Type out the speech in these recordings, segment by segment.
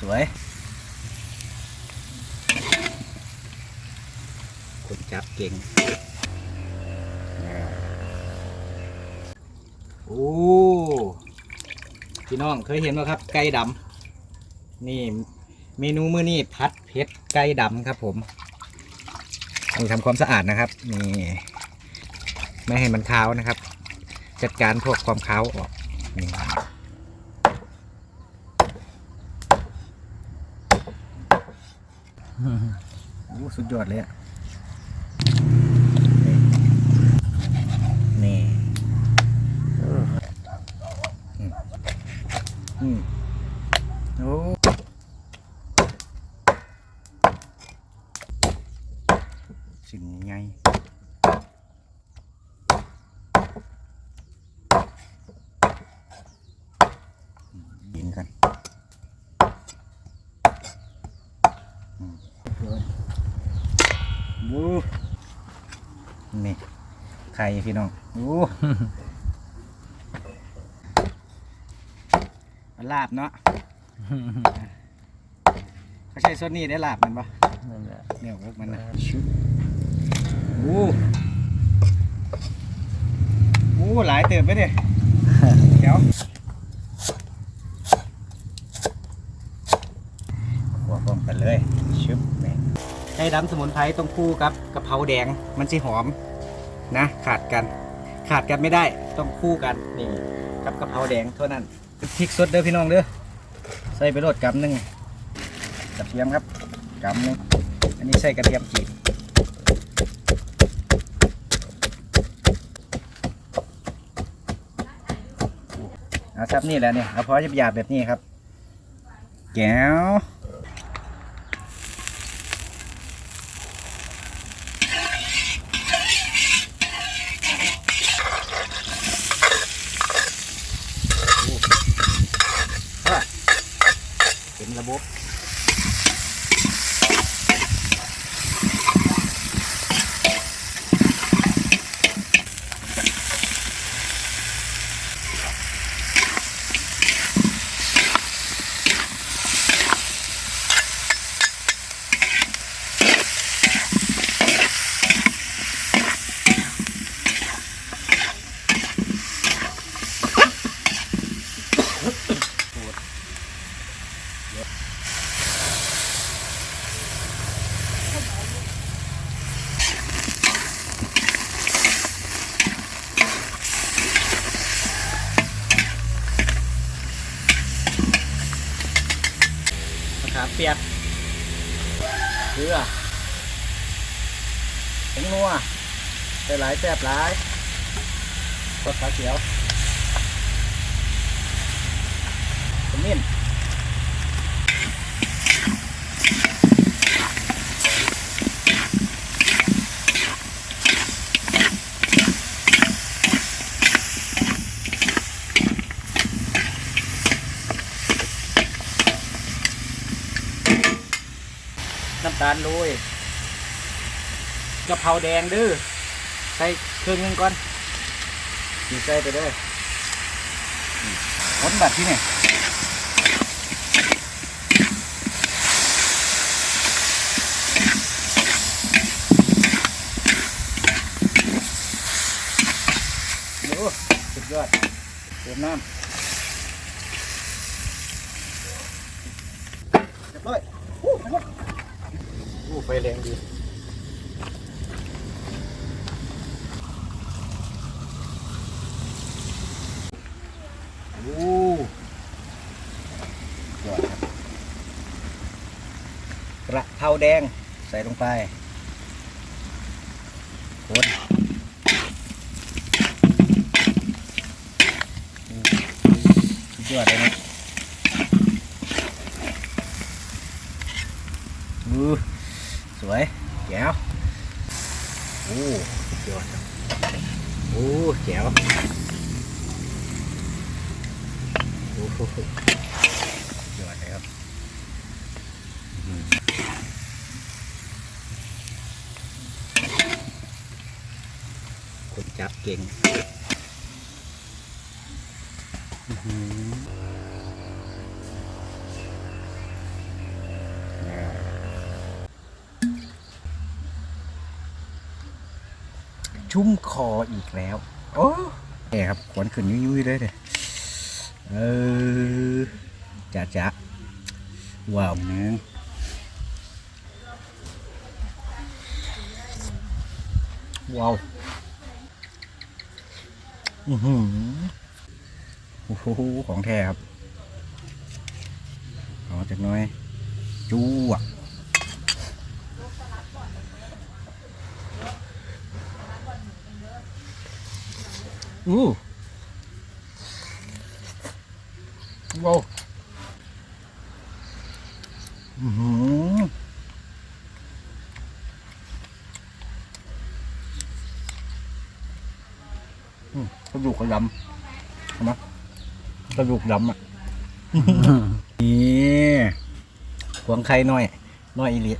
สวย คนจับเก่ง โอ้ พี่น้องเคยเห็นไหมครับ ไก่ดำ นี่เมนูมื้อนี้พัดเพชรไก่ดำครับผมต้องทำความสะอาดนะครับ นี่ไม่ให้มันเข้านะครับ จัดการพวกความเข้าออกนี่ โอ้สุดยอดเลยอะนี่เอออืมอืมโอ้สิ่งไงยินกันอื มวู้นี่ไข่พี่น้องวู้ลาบเนาะเขาใช้ซดนี่ได้ลาบมันปะนั่นแหละเนี่ยพวกมันนะชุบโอ้โหหลายเติบไปดิเดี๋ยวหัวพร้อมกันเลยชุบนี่ ไก่ดำสมุนไพรต้องคู่กับกะเพราแดงมันสิหอมนะขาดกันขาดกันไม่ได้ต้องคู่กันนี่กับกะเพราแดงเท่านั้นพริกสดเด้อพี่น้องเด้อใส่ไปโรดกำหนึ่งกระเทียมครับกำหนึ่งอันนี้ใส่กระเทียมจีบเอาซับนี่แหละเนี่ยเอาพอหยาบๆแบบนี้ครับ แก้ว เขามเปียกเกลือผงนัวใส่หลายแซ่บหลายกดขาเขียวขมิ้น ตาลโรยกะเพราแดงดื้อใส่เครื่องนึงก่อนสีใส่ไปเลยคนบัดที่นี่โอ้สุดยอดเติมน้ำเรียบร้อยอู้ไปเลยอู้ ไฟแรงดีโอ้ยอดครับกระเพราแดงใส่ลงไปคนสุดยอดเลยนะอู้สวยแจ๋วโอ้สุดยอดโอ้แจ๋วโอ้โหยอดเลยครับอื้อหือคนจับเก่ง ชุ่มคออีกแล้ว โอ้แหครับขวนขึ้นยุ่ยๆเลยเด้อเออจ้าจ้าว้าวนึงว้าวอือหือโอ้โหของแท้ครับเอจากน้อยจู้อะ อู้ว้าวอือหืออืมกระดูกกระดำเห็นไหมกระดูกดำอะ นี่หวงไข่น้อย น้อยอีเลีย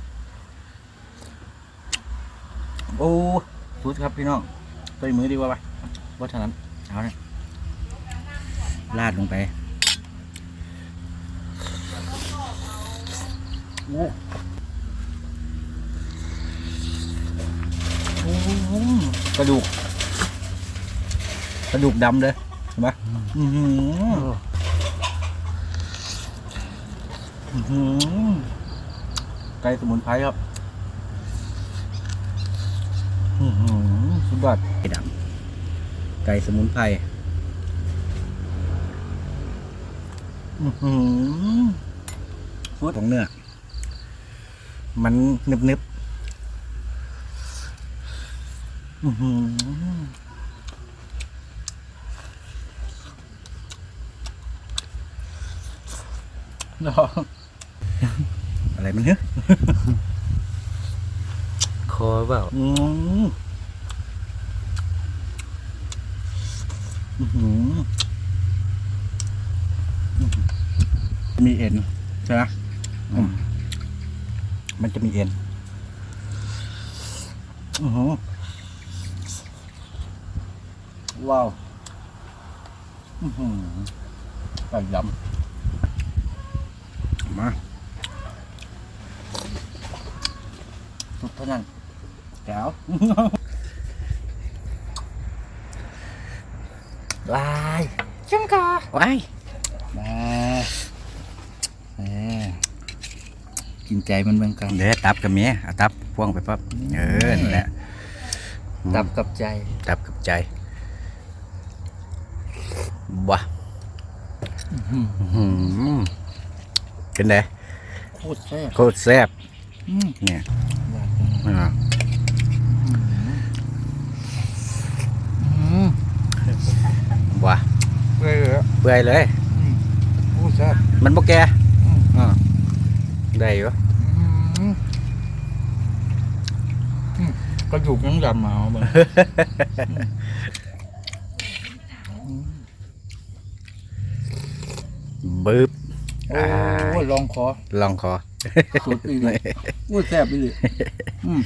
โอ้สุดครับพี่น้องตัวมือดีกว่าปะ ว่าเท่านั้นเอาเนี่ยลาดลงไปโอ้โอ้กระดูก กระดูกดำเลยเห็นปะอือหืออื้อไก่สมุนไพรครับอื้อหือสุดยอดไก่ดำ ไก่สมุนไพรอื้อหือฟูดของเนื้อ มันนึบนึบๆอื้อหือเนาะอะไรมันเฮ้ยคอเปล่า มอื้อหือมีเอ็นใช่ไหมอืมมันจะมีเอ็นอือหือว้าวอือหือไก่ดำมาสุดเท่านั้นแก้ว ลายจังกาไว้มาแหมกินใจมันเบิ่งกันเดี๋ยวตับกับเมียเอาตับพ่วงไปปั๊บเออนั่นแหละตับกับใจตับกับใจบ้าเป็นไงโคตรแซ่บโคตรแซ่บอืมเนี่ยอ่า อืม ว้าเปื่อยเลยอะเปื่อยเลย โอ้แซ่บมันบ่แก่อืมอ่าได้อยู่อืมอืมกระดูกยังดำมาเอาเบิ่งบึ๊บโอ้ยลองคอลองคอสุดอีเลยโอ้ยแซ่บอีเลยอืม